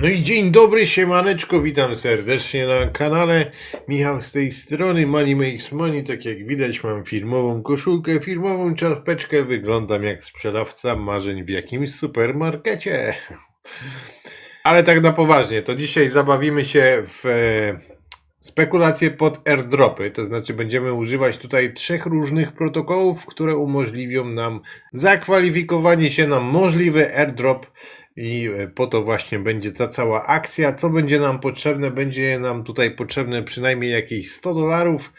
No i dzień dobry, siemaneczko, witam serdecznie na kanale. Michał z tej strony, Money Makes Money. Tak jak widać, mam firmową koszulkę, firmową czapeczkę. Wyglądam jak sprzedawca marzeń w jakimś supermarkecie. Ale tak na poważnie, to dzisiaj zabawimy się w e, spekulacje pod airdropy. To znaczy, będziemy używać tutaj trzech różnych protokołów, które umożliwią nam zakwalifikowanie się na możliwy airdrop. I e, po to właśnie będzie ta cała akcja. Co będzie nam potrzebne? Będzie nam tutaj potrzebne przynajmniej jakieś 100 dolarów.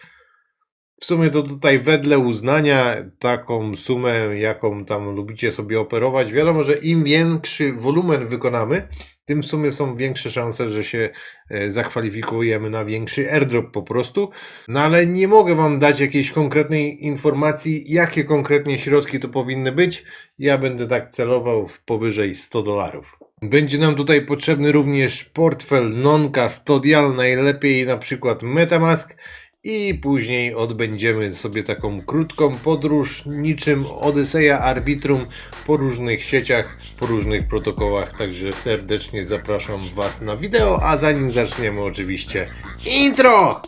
W sumie to tutaj wedle uznania taką sumę, jaką tam lubicie sobie operować. Wiadomo, że im większy wolumen wykonamy, tym w sumie są większe szanse, że się e, zakwalifikujemy na większy airdrop po prostu. No ale nie mogę Wam dać jakiejś konkretnej informacji, jakie konkretnie środki to powinny być. Ja będę tak celował w powyżej 100 dolarów. Będzie nam tutaj potrzebny również portfel non-custodial, najlepiej na przykład Metamask i później odbędziemy sobie taką krótką podróż niczym Odyseja Arbitrum po różnych sieciach, po różnych protokołach, także serdecznie zapraszam Was na wideo, a zanim zaczniemy oczywiście intro!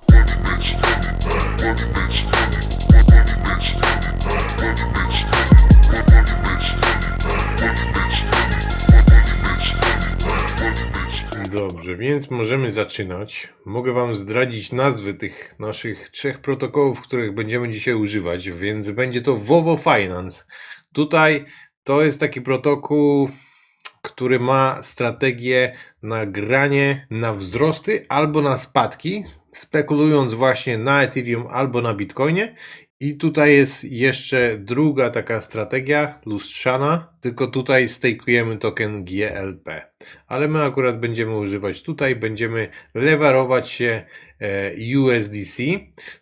Dobrze, więc możemy zaczynać. Mogę Wam zdradzić nazwy tych naszych trzech protokołów, których będziemy dzisiaj używać, więc będzie to Vovo Finance. Tutaj to jest taki protokół, który ma strategię na granie na wzrosty albo na spadki, spekulując właśnie na Ethereum albo na Bitcoinie. I tutaj jest jeszcze druga taka strategia, lustrzana, tylko tutaj stakujemy token GLP. Ale my akurat będziemy używać tutaj, będziemy lewarować się e, USDC.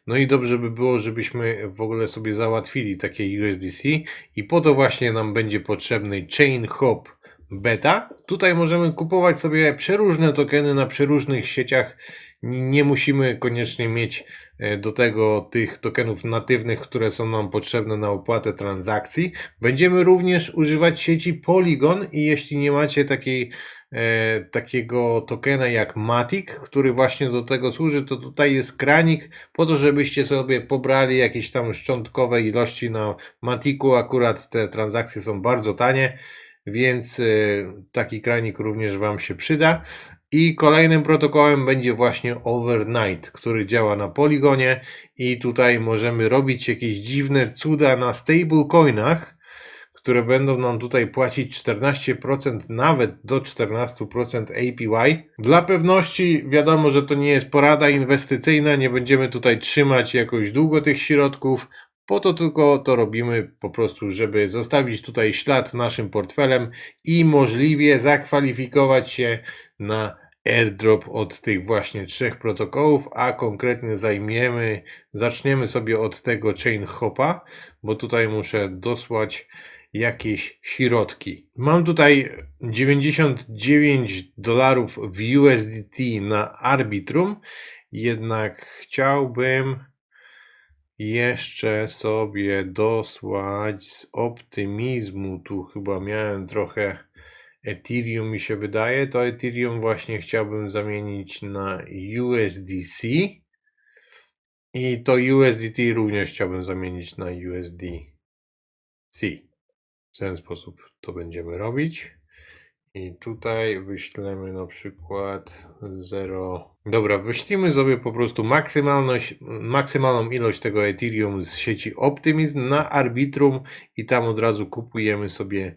No i dobrze by było, żebyśmy w ogóle sobie załatwili takie USDC i po to właśnie nam będzie potrzebny Chain Hop Beta. Tutaj możemy kupować sobie przeróżne tokeny na przeróżnych sieciach. Nie musimy koniecznie mieć e, do tego tych tokenów natywnych, które są nam potrzebne na opłatę transakcji. Będziemy również używać sieci Polygon i jeśli nie macie takiej, e, takiego tokena jak Matic, który właśnie do tego służy, to tutaj jest kranik po to, żebyście sobie pobrali jakieś tam szczątkowe ilości na Matiku. Akurat te transakcje są bardzo tanie więc y, taki kranik również Wam się przyda. I kolejnym protokołem będzie właśnie Overnight, który działa na Poligonie i tutaj możemy robić jakieś dziwne cuda na stablecoinach, które będą nam tutaj płacić 14%, nawet do 14% APY. Dla pewności wiadomo, że to nie jest porada inwestycyjna, nie będziemy tutaj trzymać jakoś długo tych środków, po to tylko to robimy po prostu, żeby zostawić tutaj ślad naszym portfelem i możliwie zakwalifikować się na airdrop od tych właśnie trzech protokołów, a konkretnie zajmiemy, zaczniemy sobie od tego chain hopa, bo tutaj muszę dosłać jakieś środki. Mam tutaj 99 dolarów w USDT na Arbitrum, jednak chciałbym jeszcze sobie dosłać z optymizmu. Tu chyba miałem trochę Ethereum, mi się wydaje. To Ethereum właśnie chciałbym zamienić na USDC. I to USDT również chciałbym zamienić na USDC. W ten sposób to będziemy robić. I tutaj wyślemy na przykład 0. Dobra, wyślimy sobie po prostu maksymalną ilość tego Ethereum z sieci Optimism na Arbitrum i tam od razu kupujemy sobie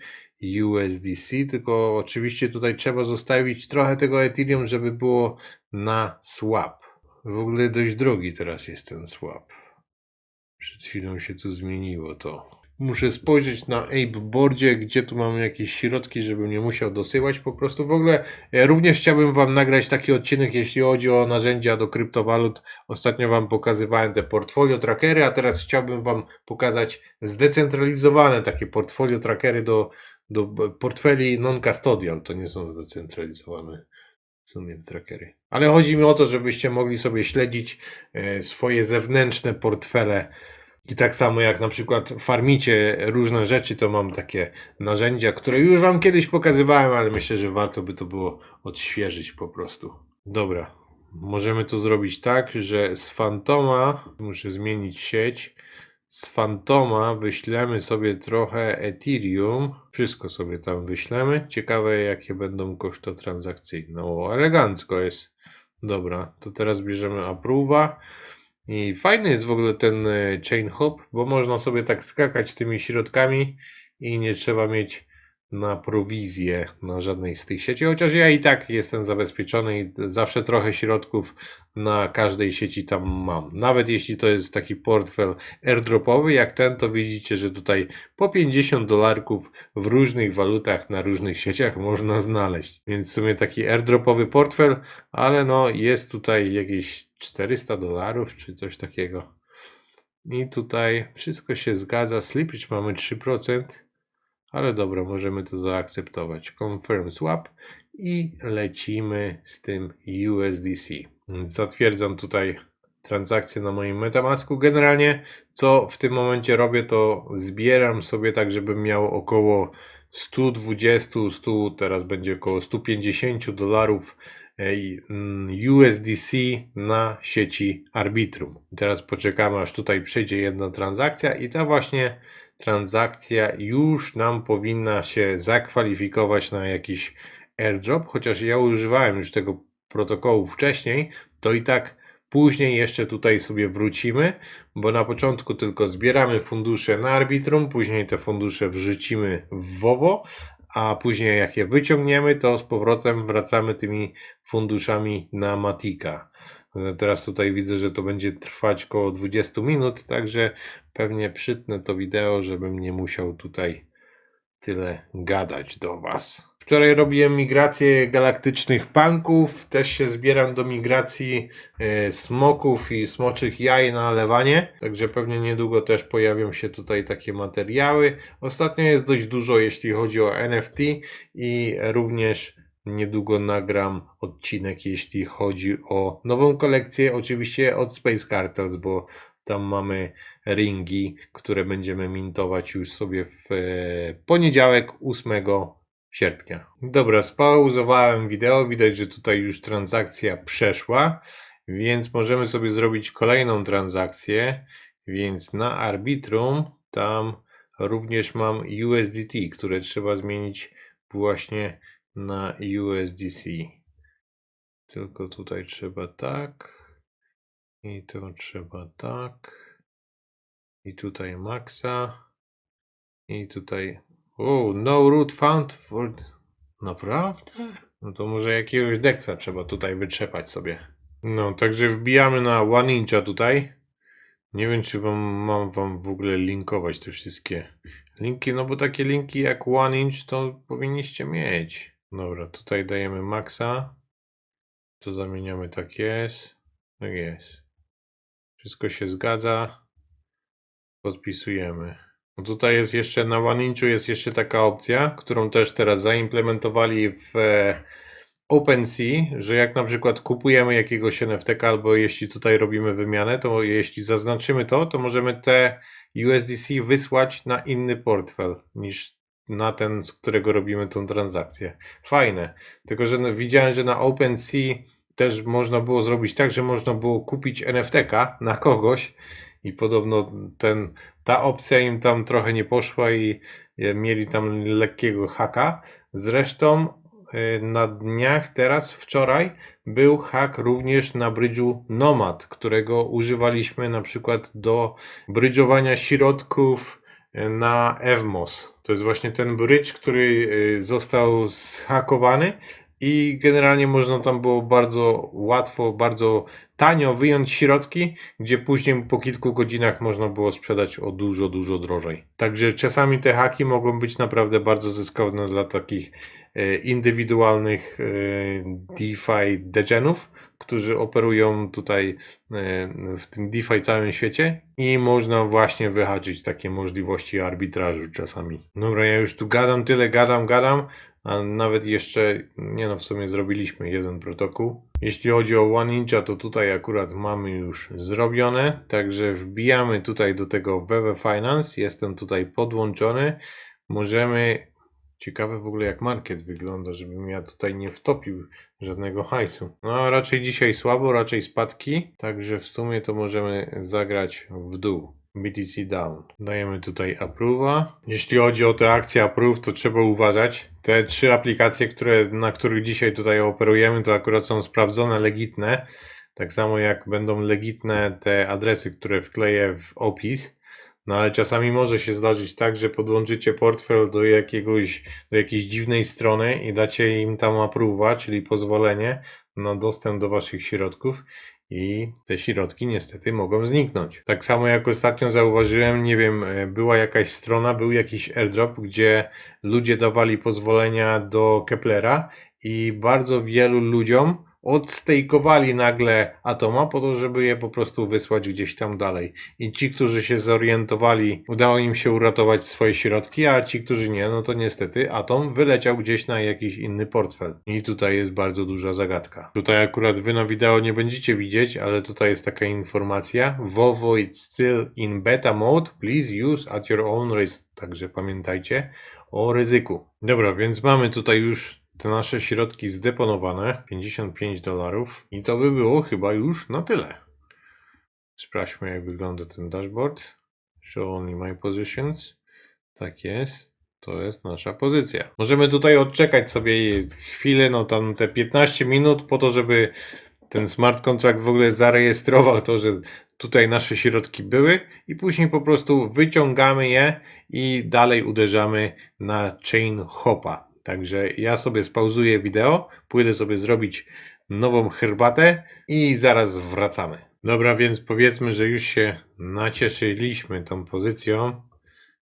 USDC. Tylko oczywiście tutaj trzeba zostawić trochę tego Ethereum, żeby było na swap. W ogóle dość drogi teraz jest ten swap. Przed chwilą się tu zmieniło to. Muszę spojrzeć na Ape Boardzie, gdzie tu mam jakieś środki, żebym nie musiał dosyłać. Po prostu w ogóle e, również chciałbym Wam nagrać taki odcinek, jeśli chodzi o narzędzia do kryptowalut. Ostatnio Wam pokazywałem te portfolio trackery, a teraz chciałbym Wam pokazać zdecentralizowane takie portfolio trackery do, do portfeli non-custodial. To nie są zdecentralizowane w sumie trackery. Ale chodzi mi o to, żebyście mogli sobie śledzić e, swoje zewnętrzne portfele I tak samo jak na przykład farmicie różne rzeczy, to mam takie narzędzia, które już Wam kiedyś pokazywałem, ale myślę, że warto by to było odświeżyć po prostu. Dobra, możemy to zrobić tak, że z Fantoma, muszę zmienić sieć, z Fantoma wyślemy sobie trochę Ethereum, wszystko sobie tam wyślemy. Ciekawe jakie będą koszty transakcyjne. O, elegancko jest. Dobra, to teraz bierzemy Approve'a. I fajny jest w ogóle ten e, chain hop, bo można sobie tak skakać tymi środkami i nie trzeba mieć na prowizję na żadnej z tych sieci, chociaż ja i tak jestem zabezpieczony i zawsze trochę środków na każdej sieci tam mam. Nawet jeśli to jest taki portfel airdropowy jak ten, to widzicie, że tutaj po 50 dolarków w różnych walutach na różnych sieciach można znaleźć. Więc w sumie taki airdropowy portfel, ale no jest tutaj jakieś 400 dolarów czy coś takiego. I tutaj wszystko się zgadza. Slippage mamy 3%, ale dobra, możemy to zaakceptować. Confirm swap i lecimy z tym USDC. Zatwierdzam tutaj transakcję na moim Metamasku. Generalnie co w tym momencie robię, to zbieram sobie tak, żebym miał około 120, 100, teraz będzie około 150 dolarów e, mm, USDC na sieci Arbitrum. Teraz poczekamy, aż tutaj przejdzie jedna transakcja i ta właśnie transakcja już nam powinna się zakwalifikować na jakiś airdrop, chociaż ja używałem już tego protokołu wcześniej, to i tak później jeszcze tutaj sobie wrócimy, bo na początku tylko zbieramy fundusze na Arbitrum, później te fundusze wrzucimy w WoWo, a później jak je wyciągniemy, to z powrotem wracamy tymi funduszami na Matika. Teraz tutaj widzę, że to będzie trwać około 20 minut, także pewnie przytnę to wideo, żebym nie musiał tutaj tyle gadać do Was. Wczoraj robiłem migrację galaktycznych panków, też się zbieram do migracji e, smoków i smoczych jaj na lewanie, także pewnie niedługo też pojawią się tutaj takie materiały. Ostatnio jest dość dużo, jeśli chodzi o NFT i również niedługo nagram odcinek, jeśli chodzi o nową kolekcję, oczywiście od Space Cartels, bo tam mamy ringi, które będziemy mintować już sobie w e, poniedziałek 8 sierpnia. Dobra, spauzowałem wideo, widać, że tutaj już transakcja przeszła, więc możemy sobie zrobić kolejną transakcję, więc na Arbitrum tam również mam USDT, które trzeba zmienić właśnie na USDC. Tylko tutaj trzeba tak i to trzeba tak i tutaj maxa i tutaj o, no root found for... Naprawdę? No to może jakiegoś deksa trzeba tutaj wytrzepać sobie. No, także wbijamy na One Incha tutaj. Nie wiem, czy wam, mam wam w ogóle linkować te wszystkie linki, no bo takie linki jak One Inch to powinniście mieć. Dobra, tutaj dajemy maxa. To zamieniamy tak jest. Tak jest. Wszystko się zgadza. Podpisujemy. No tutaj jest jeszcze na OneInchu jest jeszcze taka opcja, którą też teraz zaimplementowali w e, OpenSea, że jak na przykład kupujemy jakiegoś NFT albo jeśli tutaj robimy wymianę, to jeśli zaznaczymy to, to możemy te USDC wysłać na inny portfel niż na ten, z którego robimy tą transakcję. Fajne. Tylko, że no, widziałem, że na OpenSea też można było zrobić tak, że można było kupić NFT-ka na kogoś i podobno ten, ta opcja im tam trochę nie poszła i e, mieli tam lekkiego haka. Zresztą e, na dniach teraz, wczoraj, był hak również na brydżu Nomad, którego używaliśmy na przykład do brydżowania środków na Evmos. To jest właśnie ten brydż, który został zhakowany i generalnie można tam było bardzo łatwo, bardzo tanio wyjąć środki, gdzie później po kilku godzinach można było sprzedać o dużo, dużo drożej. Także czasami te haki mogą być naprawdę bardzo zyskowne dla takich e, indywidualnych e, DeFi degenów, którzy operują tutaj e, w tym DeFi całym świecie i można właśnie wyhaczyć takie możliwości arbitrażu czasami. Dobra, ja już tu gadam, tyle gadam, gadam. A nawet jeszcze, nie no, w sumie zrobiliśmy jeden protokół. Jeśli chodzi o One Incha, to tutaj akurat mamy już zrobione, także wbijamy tutaj do tego WW Finance, jestem tutaj podłączony, możemy, ciekawe w ogóle jak market wygląda, żebym ja tutaj nie wtopił żadnego hajsu. No raczej dzisiaj słabo, raczej spadki, także w sumie to możemy zagrać w dół. BTC down. Dajemy tutaj approve'a. Jeśli chodzi o te akcje approve, to trzeba uważać. Te trzy aplikacje, które, na których dzisiaj tutaj operujemy, to akurat są sprawdzone, legitne. Tak samo jak będą legitne te adresy, które wkleję w opis. No ale czasami może się zdarzyć tak, że podłączycie portfel do jakiegoś, do jakiejś dziwnej strony i dacie im tam approve'a, czyli pozwolenie na dostęp do waszych środków i te środki niestety mogą zniknąć. Tak samo jak ostatnio zauważyłem, nie wiem, e, była jakaś strona, był jakiś airdrop, gdzie ludzie dawali pozwolenia do Keplera i bardzo wielu ludziom odstejkowali nagle Atoma po to, żeby je po prostu wysłać gdzieś tam dalej. I ci, którzy się zorientowali, udało im się uratować swoje środki, a ci, którzy nie, no to niestety Atom wyleciał gdzieś na jakiś inny portfel. I tutaj jest bardzo duża zagadka. Tutaj akurat wy na wideo nie będziecie widzieć, ale tutaj jest taka informacja. Vovo it's still in beta mode. Please use at your own risk. Także pamiętajcie o ryzyku. Dobra, więc mamy tutaj już te nasze środki zdeponowane. 55 dolarów. I to by było chyba już na tyle. Sprawdźmy jak wygląda ten dashboard. Show only my positions. Tak jest. To jest nasza pozycja. Możemy tutaj odczekać sobie chwilę, no tam te 15 minut po to, żeby ten smart contract w ogóle zarejestrował to, że tutaj nasze środki były i później po prostu wyciągamy je i dalej uderzamy na chain hopa. Także ja sobie spauzuję wideo, pójdę sobie zrobić nową herbatę i zaraz wracamy. Dobra, więc powiedzmy, że już się nacieszyliśmy tą pozycją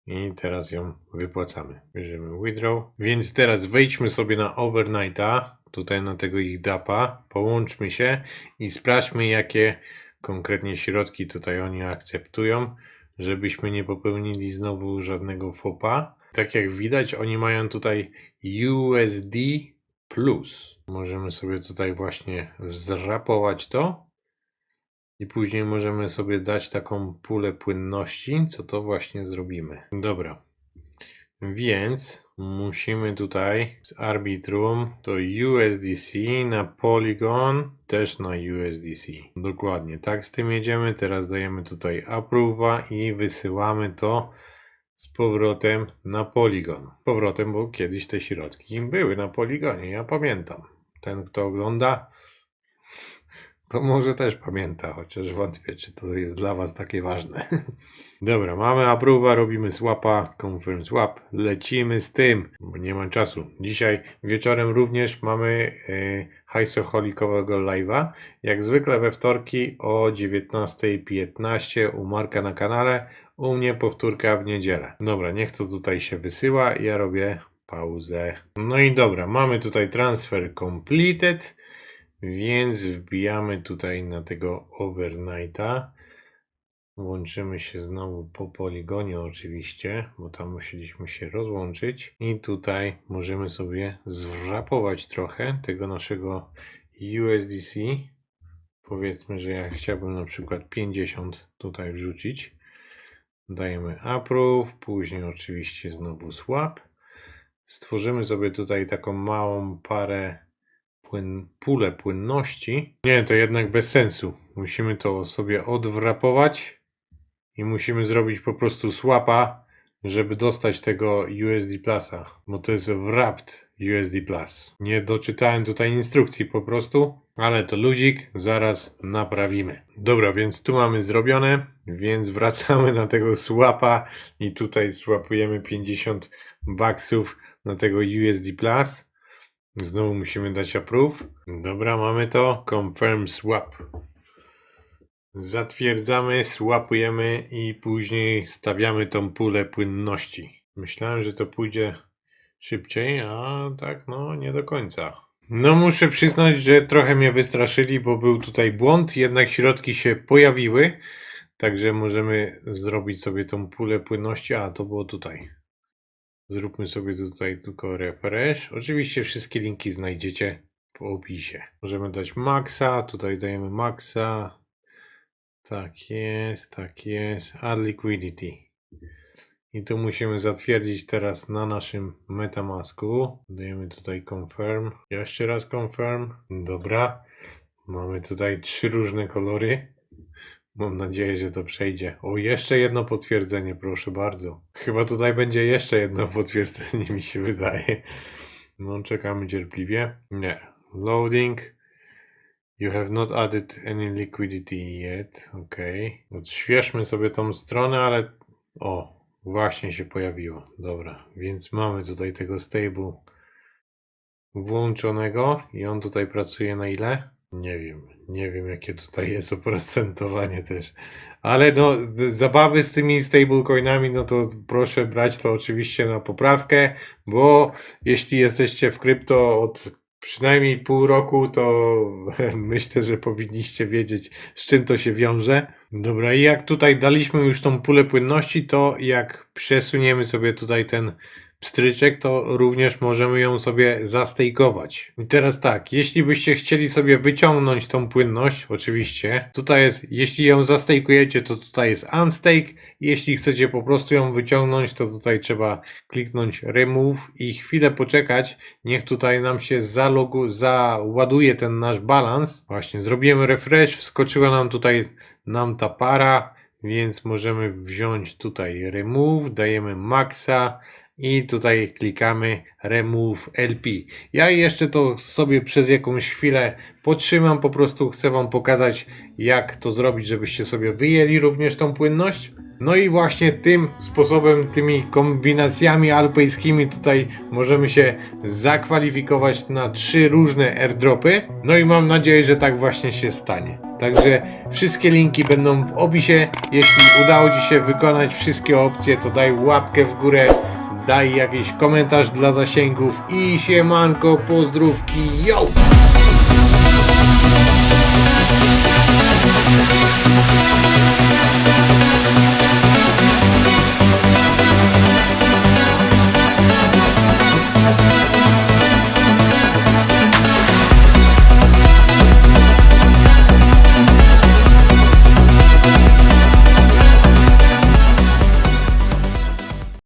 i teraz ją wypłacamy. Bierzemy withdraw. Więc teraz wejdźmy sobie na overnighta, tutaj na tego ich dapa, połączmy się i sprawdźmy jakie konkretnie środki tutaj oni akceptują, żebyśmy nie popełnili znowu żadnego fopa. Tak jak widać, oni mają tutaj USD plus. Możemy sobie tutaj właśnie zrapować to i później możemy sobie dać taką pulę płynności, co to właśnie zrobimy. Dobra. Więc musimy tutaj z Arbitrum to USDC na Polygon, też na USDC. Dokładnie, tak z tym jedziemy. Teraz dajemy tutaj approve'a i wysyłamy to z powrotem na Polygon. Z powrotem, bo kiedyś te środki były na Polygonie, ja pamiętam. Ten, kto ogląda, to może też pamięta, chociaż wątpię, czy to jest dla Was takie ważne. Dobra, mamy approve'a, robimy swapa, confirm swap, lecimy z tym, bo nie mam czasu. Dzisiaj wieczorem również mamy e, hajsoholikowego live'a, jak zwykle we wtorki o 19.15 u Marka na kanale, u mnie powtórka w niedzielę. Dobra, niech to tutaj się wysyła, ja robię pauzę. No i dobra, mamy tutaj transfer completed. Więc wbijamy tutaj na tego overnighta. Łączymy się znowu po poligonie oczywiście, bo tam musieliśmy się rozłączyć. I tutaj możemy sobie zwrapować trochę tego naszego USDC. Powiedzmy, że ja chciałbym na przykład 50 tutaj wrzucić. Dajemy approve, później oczywiście znowu swap. Stworzymy sobie tutaj taką małą parę płyn, pulę płynności. Nie, to jednak bez sensu. Musimy to sobie odwrapować i musimy zrobić po prostu swapa, żeby dostać tego USD Plusa, bo to jest wrapped USD Plus. Nie doczytałem tutaj instrukcji po prostu, ale to luzik, zaraz naprawimy. Dobra, więc tu mamy zrobione, więc wracamy na tego swapa i tutaj swapujemy 50 baksów na tego USD Plus. Znowu musimy dać approve. Dobra, mamy to. Confirm swap. Zatwierdzamy, swapujemy i później stawiamy tą pulę płynności. Myślałem, że to pójdzie szybciej, a tak no nie do końca. No muszę przyznać, że trochę mnie wystraszyli, bo był tutaj błąd, jednak środki się pojawiły. Także możemy zrobić sobie tą pulę płynności, a to było tutaj. Zróbmy sobie tutaj tylko refresh. Oczywiście wszystkie linki znajdziecie w opisie. Możemy dać maxa, tutaj dajemy maxa. Tak jest, tak jest. Add liquidity. I tu musimy zatwierdzić teraz na naszym Metamasku. Dajemy tutaj confirm. Jeszcze raz confirm. Dobra. Mamy tutaj trzy różne kolory. Mam nadzieję, że to przejdzie. O, jeszcze jedno potwierdzenie, proszę bardzo. Chyba tutaj będzie jeszcze jedno potwierdzenie, mi się wydaje. No, czekamy cierpliwie. Nie. Loading. You have not added any liquidity yet. Ok. Odświeżmy sobie tą stronę, ale. O, właśnie się pojawiło. Dobra, więc mamy tutaj tego stable włączonego i on tutaj pracuje na ile? Nie wiem, nie wiem jakie tutaj jest oprocentowanie też. Ale no, zabawy z tymi stablecoinami, no to proszę brać to oczywiście na poprawkę, bo jeśli jesteście w krypto od przynajmniej pół roku, to myślę, że powinniście wiedzieć, z czym to się wiąże. Dobra, i jak tutaj daliśmy już tą pulę płynności, to jak przesuniemy sobie tutaj ten pstryczek, to również możemy ją sobie zastejkować. I teraz tak, jeśli byście chcieli sobie wyciągnąć tą płynność, oczywiście, tutaj jest, jeśli ją zastejkujecie, to tutaj jest unstake, jeśli chcecie po prostu ją wyciągnąć, to tutaj trzeba kliknąć remove i chwilę poczekać, niech tutaj nam się zalogu, załaduje ten nasz balans. Właśnie, zrobiłem refresh, wskoczyła nam tutaj nam ta para, więc możemy wziąć tutaj remove, dajemy maxa i tutaj klikamy remove LP. Ja jeszcze to sobie przez jakąś chwilę potrzymam, po prostu chcę Wam pokazać jak to zrobić, żebyście sobie wyjęli również tą płynność. No i właśnie tym sposobem, tymi kombinacjami alpejskimi tutaj możemy się zakwalifikować na trzy różne airdropy. No i mam nadzieję, że tak właśnie się stanie. Także wszystkie linki będą w opisie. Jeśli udało Ci się wykonać wszystkie opcje, to daj łapkę w górę, daj jakiś komentarz dla zasięgów i siemanko, pozdrówki, yo!